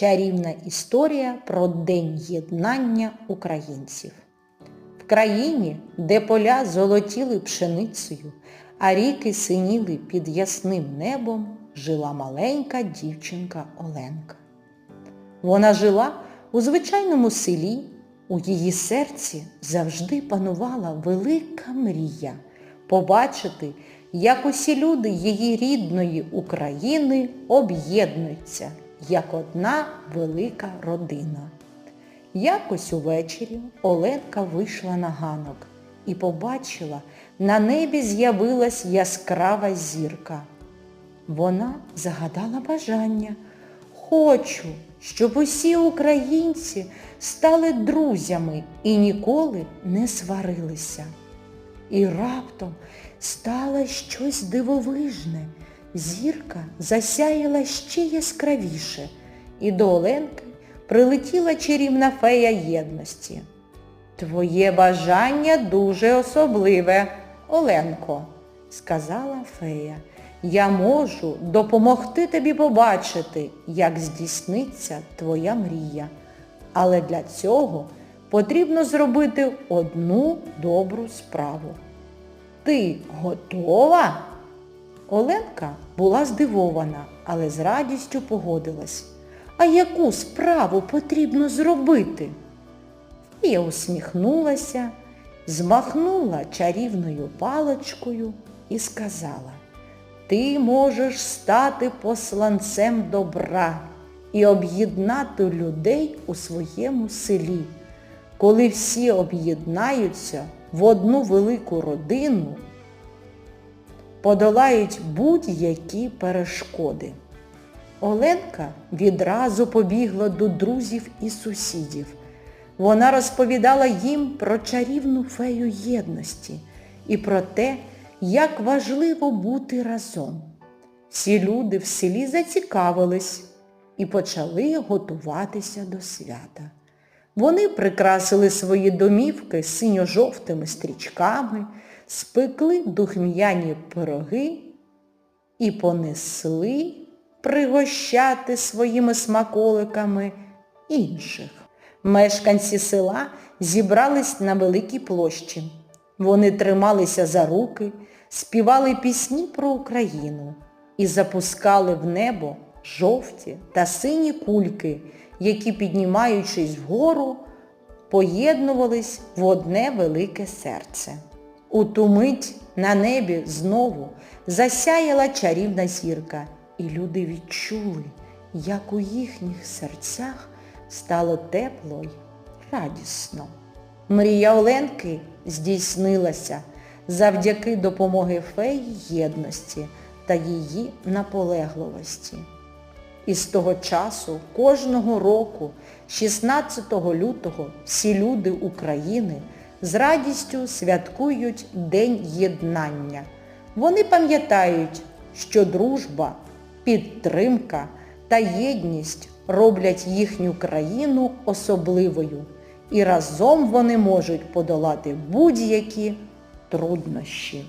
Чарівна історія про День єднання українців. В країні, де поля золотіли пшеницею, а ріки синіли під ясним небом, жила маленька дівчинка Оленка. Вона жила у звичайному селі, у її серці завжди панувала велика мрія побачити, як усі люди її рідної України об'єднуються, як одна велика родина. Якось увечері Оленка вийшла на ганок і побачила, на небі з'явилась яскрава зірка. Вона загадала бажання. Хочу, щоб усі українці стали друзями і ніколи не сварилися. І раптом стало щось дивовижне. Зірка засяяла ще яскравіше, і до Оленки прилетіла чарівна фея єдності. Твоє бажання дуже особливе, Оленко, сказала фея. Я можу допомогти тобі побачити, як здійсниться твоя мрія. Але для цього потрібно зробити одну добру справу. Ти готова? Оленка була здивована, але з радістю погодилась. А яку справу потрібно зробити? Я усміхнулася, змахнула чарівною паличкою і сказала, ти можеш стати посланцем добра і об'єднати людей у своєму селі. Коли всі об'єднаються в одну велику родину, подолають будь-які перешкоди. Оленка відразу побігла до друзів і сусідів. Вона розповідала їм про чарівну фею єдності і про те, як важливо бути разом. Всі люди в селі зацікавились і почали готуватися до свята. Вони прикрасили свої домівки синьо-жовтими стрічками, спекли духм'яні пироги і понесли пригощати своїми смаколиками інших. Мешканці села зібрались на великій площі. Вони трималися за руки, співали пісні про Україну і запускали в небо жовті та сині кульки, які, піднімаючись вгору, поєднувались в одне велике серце. У ту мить на небі знову засяяла чарівна зірка, і люди відчули, як у їхніх серцях стало тепло й радісно. Мрія Оленки здійснилася завдяки допомоги феї єдності та її наполегливості. І з того часу кожного року, 16 лютого, всі люди України з радістю святкують День єднання. Вони пам'ятають, що дружба, підтримка та єдність роблять їхню країну особливою. І разом вони можуть подолати будь-які труднощі.